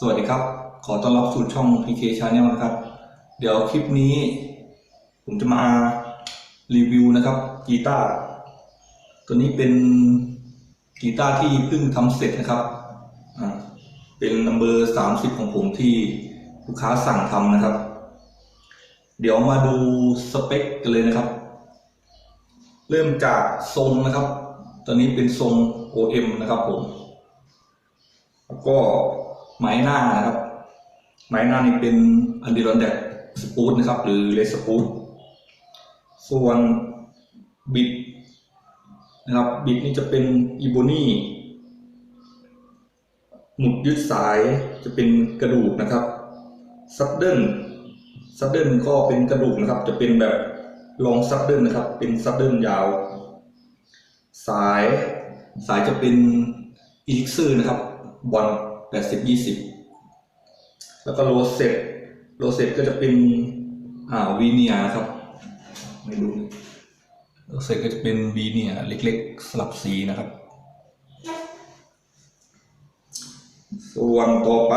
สวัสดีครับ ขอต้อนรับสู่ช่อง PK Channel นะครับ เดี๋ยวคลิปนี้ ผมจะมารีวิวนะครับกีตาร์ตัวนี้เป็นกีตาร์ที่เพิ่งทำเสร็จนะครับ เป็นนัมเบอร์สามสิบของผมที่ลูกค้าสั่งทำนะครับ เดี๋ยวมาดูสเปคกันเลยนะครับ เริ่มจากทรงนะครับ ตัวนี้เป็นทรง OM นะครับผม แล้วก็ ไม้หน้านะครับ ไม้หน้านี่เป็นอันดิรอนแดกสปูตนะครับ หรือเลสสปูตส่วนบิดนะครับบิดนี่จะเป็นอีโบนี่หมุดยึดสายจะเป็นกระดูกนะครับซัดเดิลซัดเดิลก็เป็นกระดูกนะครับ จะเป็นแบบลองซัดเดิลนะครับ เป็นซัดเดิลยาว สายสายจะเป็นอีลิกซอร์นะครับบอล แปดสิบยี่สิบแล้วก็โรเซตโรเซตก็จะเป็นอ่าวีเนียครับ ไม่รู้โรเซตก็จะเป็นวีเนียเล็กๆ สลับสีนะครับ ส่วนต่อไป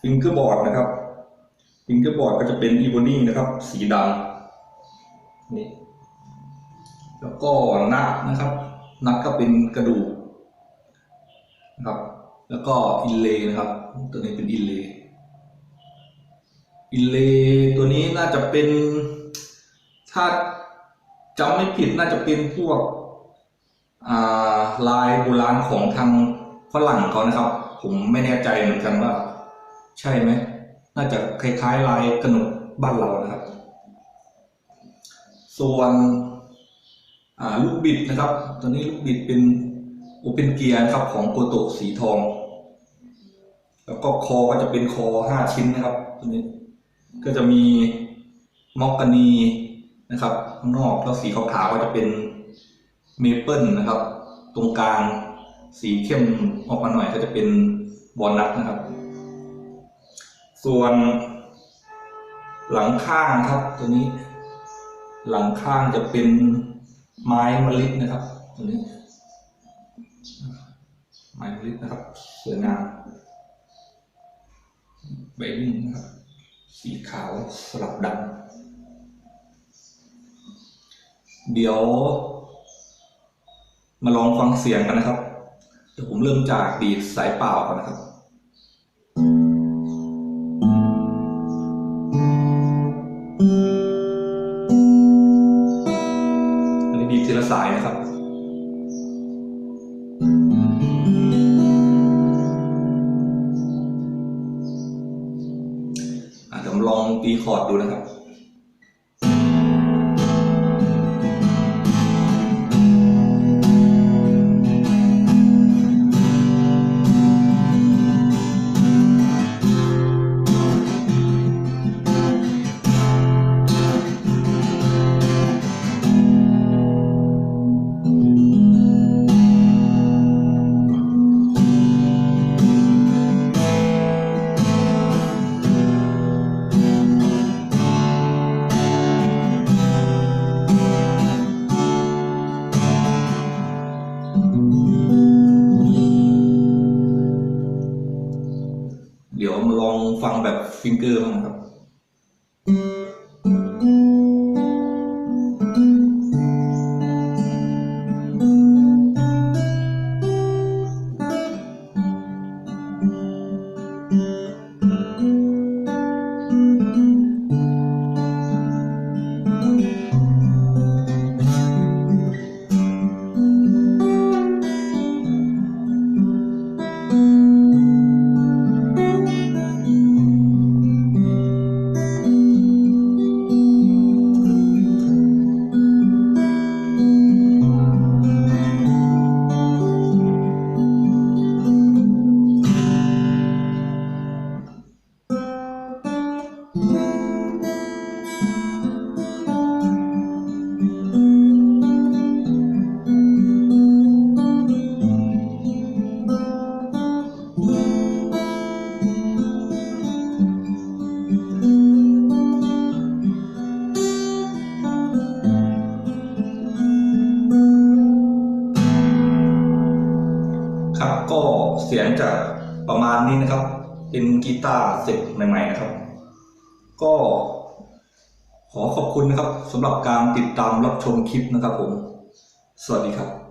ฟิงเกอร์บอร์ดนะครับฟิงเกอร์บอร์ดก็จะเป็นอีโบนี่นะครับ สีดำนี่แล้วก็นัดนะครับ นัดก็เป็นกระดูกนะครับ แล้วก็อินเลย์นะครับ ตัวนี้เป็นอินเลย์อินเลย์ตัวนี้น่าจะเป็น ถ้าจำไม่ผิดน่าจะเป็นพวกลายโบราณของทางฝรั่งเขานะครับ ผมไม่แน่ใจเหมือนกันว่า ใช่ไหมน่าจะคล้ายๆลายกระหนกบ้านเรานะครับ ส่วนลูกบิดนะครับตัวนี้ลูกบิดเป็นโอเปนเกียร์นะครับของโกโตะสีทอง แล้วก็คอก็จะเป็นคอห้าชิ้นนะครับตัวนี้ ก็จะมีมอกกานีนะครับข้างนอกแล้วสีขาวๆก็จะเป็นเมเปิลนะครับ ตรงกลางสีเข้มออกมาหน่อยก็จะเป็นบอลนัทนะครับ ส่วนหลังข้างครับตัวนี้ หลังข้างจะเป็นไม้มะลินะครับตัวนี้ไม้มะลินะครับสวยงาม ใบนิ่งนะครับสีขาวสลับดำเดี๋ยว มาลองฟังเสียงกันนะครับ เดี๋ยวผมเริ่มจากดีดสายเปล่าก่อนนะครับอันนี้ดีดทีละสายนะครับ ผมลองตีคอร์ดดูนะครับ เดี๋ยวมาลองฟังแบบฟิงเกอร์บ้างครับ เสียงจากประมาณนี้นะครับ เป็นกีตาร์เสร็จใหม่ๆนะครับ ก็ขอขอบคุณนะครับสำหรับการติดตามรับชมคลิปนะครับผม สวัสดีครับ